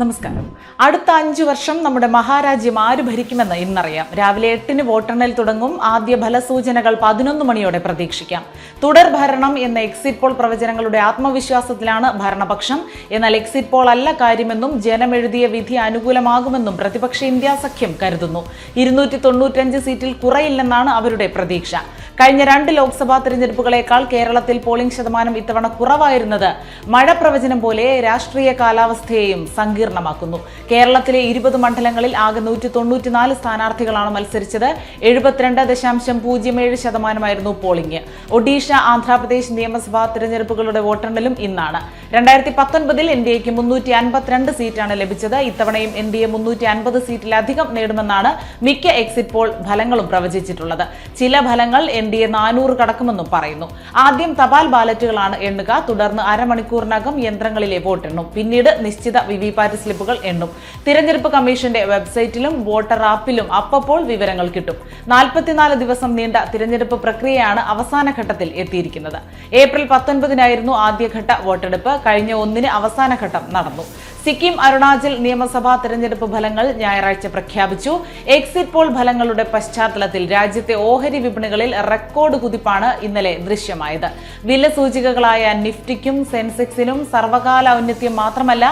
നമസ്കാരം. അടുത്ത അഞ്ചു വർഷം നമ്മുടെ മഹാരാജ്യം ആര് ഭരിക്കുമെന്ന് ഇന്നറിയാം. രാവിലെ എട്ടിന് വോട്ടെണ്ണൽ തുടങ്ങും. ആദ്യ ഫലസൂചനകൾ പതിനൊന്ന് മണിയോടെ പ്രതീക്ഷിക്കാം. തുടർ ഭരണം എന്ന എക്സിറ്റ് പോൾ പ്രവചനങ്ങളുടെ ആത്മവിശ്വാസത്തിലാണ് ഭരണപക്ഷം. എന്നാൽ എക്സിറ്റ് പോൾ അല്ല കാര്യമെന്നും ജനമെഴുതിയ വിധി അനുകൂലമാകുമെന്നും പ്രതിപക്ഷ ഇന്ത്യ സഖ്യം കരുതുന്നു. ഇരുന്നൂറ്റി തൊണ്ണൂറ്റഞ്ച് സീറ്റിൽ കുറയില്ലെന്നാണ് അവരുടെ പ്രതീക്ഷ. കഴിഞ്ഞ രണ്ട് ലോക്സഭാ തിരഞ്ഞെടുപ്പുകളേക്കാൾ കേരളത്തിൽ പോളിംഗ് ശതമാനം ഇത്തവണ കുറവായിരുന്നത് മഴ പ്രവചനം പോലെ രാഷ്ട്രീയ കാലാവസ്ഥയെയും സങ്കീർണമാക്കുന്നു കേരളത്തിലെ ഇരുപത് മണ്ഡലങ്ങളിൽ ആകെ നൂറ്റി തൊണ്ണൂറ്റിനാല് സ്ഥാനാർത്ഥികളാണ് മത്സരിച്ചത്. എഴുപത്തിരണ്ട് ദശാംശം പൂജ്യം ഏഴ് ശതമാനമായിരുന്നു പോളിംഗ്. ഒഡീഷ ആന്ധ്രാപ്രദേശ് നിയമസഭാ തിരഞ്ഞെടുപ്പുകളുടെ വോട്ടെണ്ണലും ഇന്നാണ്. രണ്ടായിരത്തി പത്തൊൻപതിൽ എൻ ഡി എക്ക് മുന്നൂറ്റി അൻപത്തിരണ്ട് സീറ്റാണ് ലഭിച്ചത്. ഇത്തവണയും എൻ ഡി എ മുന്നൂറ്റി അൻപത് സീറ്റിലധികം നേടുമെന്നാണ് മിക്ക എക്സിറ്റ് പോൾ ഫലങ്ങളും പ്രവചിച്ചിട്ടുള്ളത്. ചില ഫലങ്ങൾ എൻ ഡി എ നാനൂറ് കടക്കുമെന്നും പറയുന്നു. ആദ്യം തപാൽ ബാലറ്റുകളാണ് എണ്ണുക തുടർന്ന് അരമണിക്കൂറിനകം യന്ത്രങ്ങളിലെ വോട്ടെണ്ണും പിന്നീട് നിശ്ചിത വിവിപാറ്റ് സ്ലിപ്പുകൾ എണ്ണും. തിരഞ്ഞെടുപ്പ് കമ്മീഷന്റെ വെബ്സൈറ്റിലും വോട്ടർ ആപ്പിലും അപ്പപ്പോൾ വിവരങ്ങൾ കിട്ടും. നാൽപ്പത്തിനാല് ദിവസം നീണ്ട തിരഞ്ഞെടുപ്പ് പ്രക്രിയയാണ് അവസാന ഘട്ടത്തിൽ എത്തിയിരിക്കുന്നത്. ഏപ്രിൽ പത്തൊൻപതിനായിരുന്നു ആദ്യഘട്ട വോട്ടെടുപ്പ്. കഴിഞ്ഞ ഒന്നിന് അവസാനഘട്ടം നടന്നു. സിക്കിം അരുണാചൽ നിയമസഭാ തെരഞ്ഞെടുപ്പ് ഫലങ്ങൾ ഞായറാഴ്ച പ്രഖ്യാപിച്ചു. എക്സിറ്റ് പോൾ ഫലങ്ങളുടെ പശ്ചാത്തലത്തിൽ രാജ്യത്തെ ഓഹരി വിപണികളിൽ റെക്കോർഡ് കുതിപ്പാണ് ഇന്നലെ ദൃശ്യമായത്. വില സൂചികകളായ നിഫ്റ്റിക്കും സെൻസെക്സിനും സർവകാല ഔന്നത്യം മാത്രമല്ല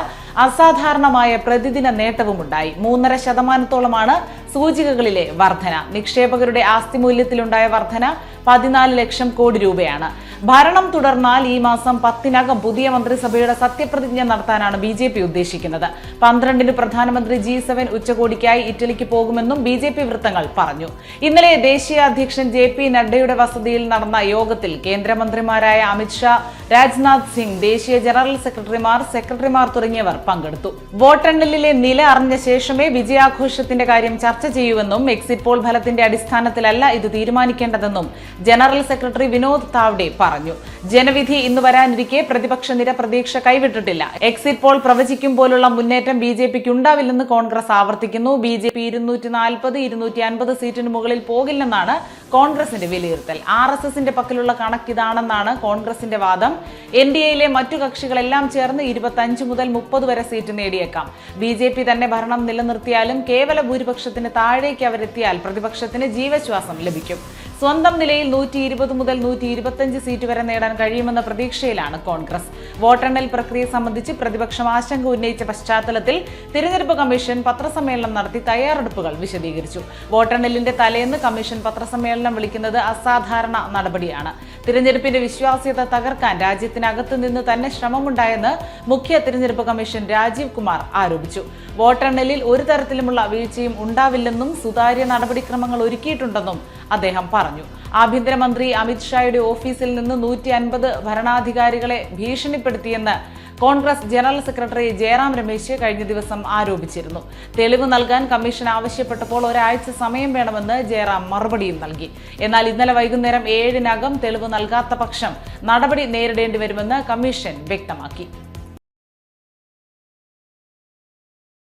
അസാധാരണമായ പ്രതിദിന നേട്ടവുമുണ്ടായി. മൂന്നര ശതമാനത്തോളമാണ് സൂചികകളിലെ വർധന. നിക്ഷേപകരുടെ ആസ്തി മൂല്യത്തിലുണ്ടായ വർധന പതിനാല് ലക്ഷം കോടി രൂപയാണ്. ഭരണം തുടർന്നാൽ ഈ മാസം പത്തിനകം പുതിയ മന്ത്രിസഭയുടെ സത്യപ്രതിജ്ഞ നടത്താനാണ് ബി ജെ പി ഉദ്ദേശിക്കുന്നത്. പന്ത്രണ്ടിന് പ്രധാനമന്ത്രി ജി സെവൻ ഉച്ചകോടിക്കായി ഇറ്റലിക്ക് പോകുമെന്നും ബി ജെ പി വൃത്തങ്ങൾ പറഞ്ഞു. ഇന്നലെ ദേശീയ അധ്യക്ഷൻ ജെ പി നഡ്ഡയുടെ വസതിയിൽ നടന്ന യോഗത്തിൽ കേന്ദ്രമന്ത്രിമാരായ അമിത്ഷാ രാജ്നാഥ് സിംഗ് ദേശീയ ജനറൽ സെക്രട്ടറിമാർ സെക്രട്ടറിമാർ തുടങ്ങിയവർ പങ്കെടുത്തു. വോട്ടെണ്ണലിലെ നില അറിഞ്ഞ ശേഷമേ വിജയാഘോഷത്തിന്റെ കാര്യം ചർച്ച ചെയ്യൂവെന്നും എക്സിറ്റ് പോൾ ഫലത്തിന്റെ അടിസ്ഥാനത്തിലല്ല ഇത് തീരുമാനിക്കേണ്ടതെന്നും ജനറൽ സെക്രട്ടറി വിനോദ് താവ്ഡെ പറഞ്ഞു. ജനവിധി ഇന്ന് വരാനിരിക്കെ പ്രതിപക്ഷ നിര പ്രതീക്ഷ കൈവിട്ടിട്ടില്ല. എക്സിറ്റ് പോൾ പ്രവചിക്കും പോലുള്ള മുന്നേറ്റം ബി ജെ പിക്ക് ഉണ്ടാവില്ലെന്ന് കോൺഗ്രസ് ആവർത്തിക്കുന്നു. ബി ജെ പി ഇരുന്നൂറ്റി നാൽപ്പത് ഇരുന്നൂറ്റി അൻപത് സീറ്റിന് മുകളിൽ പോകില്ലെന്നാണ് കോൺഗ്രസിന്റെ വിലയിരുത്തൽ. ആർ എസ് എസിന്റെ പക്കലുള്ള കണക്കിതാണെന്നാണ് കോൺഗ്രസിന്റെ വാദം. എൻ ഡി എയിലെ മറ്റു കക്ഷികളെല്ലാം ചേർന്ന് ഇരുപത്തഞ്ച് മുതൽ മുപ്പത് വരെ സീറ്റ് നേടിയേക്കാം. ബി ജെ പി തന്നെ ഭരണം നിലനിർത്തിയാലും കേവല ഭൂരിപക്ഷത്തിന് താഴേക്ക് അവരെത്തിയാൽ പ്രതിപക്ഷത്തിന് ജീവശ്വാസം ലഭിക്കും. സ്വന്തം നിലയിൽ നൂറ്റി ഇരുപത് മുതൽ നൂറ്റി ഇരുപത്തഞ്ച് സീറ്റ് വരെ നേടാൻ കഴിയുമെന്ന പ്രതീക്ഷയിലാണ് കോൺഗ്രസ്. വോട്ടെണ്ണൽ പ്രക്രിയ സംബന്ധിച്ച് പ്രതിപക്ഷം ആശങ്ക ഉന്നയിച്ച പശ്ചാത്തലത്തിൽ തിരഞ്ഞെടുപ്പ് കമ്മീഷൻ പത്രസമ്മേളനം നടത്തി തയ്യാറെടുപ്പുകൾ വിശദീകരിച്ചു. വോട്ടെണ്ണലിന്റെ തലേന്ന് കമ്മീഷൻ പത്രസമ്മേളനം വിളിക്കുന്നത് അസാധാരണ നടപടിയാണ്. തിരഞ്ഞെടുപ്പിന്റെ വിശ്വാസ്യത തകർക്കാൻ രാജ്യത്തിനകത്ത് നിന്ന് തന്നെ ശ്രമമുണ്ടായെന്ന് മുഖ്യ തിരഞ്ഞെടുപ്പ് കമ്മീഷൻ രാജീവ് കുമാർ ആരോപിച്ചു. വോട്ടെണ്ണലിൽ ഒരു തരത്തിലുമുള്ള വീഴ്ചയും ഉണ്ടാവില്ലെന്നും സുതാര്യ നടപടിക്രമങ്ങൾ ഒരുക്കിയിട്ടുണ്ടെന്നും അദ്ദേഹം പറഞ്ഞു. ആഭ്യന്തരമന്ത്രി അമിത്ഷായുടെ ഓഫീസിൽ നിന്ന് നൂറ്റി അൻപത് ഭരണാധികാരികളെ ഭീഷണിപ്പെടുത്തിയെന്ന് കോൺഗ്രസ് ജനറൽ സെക്രട്ടറി ജയറാം രമേശ് കഴിഞ്ഞ ദിവസം ആരോപിച്ചിരുന്നു. തെളിവ് നൽകാൻ കമ്മീഷൻ ആവശ്യപ്പെട്ടപ്പോൾ ഒരാഴ്ച സമയം വേണമെന്ന് ജയറാം മറുപടിയും നൽകി. എന്നാൽ ഇന്നലെ വൈകുന്നേരം ഏഴിനകം തെളിവ് നൽകാത്ത പക്ഷം നടപടി നേരിടേണ്ടി വരുമെന്ന് കമ്മീഷൻ വ്യക്തമാക്കി.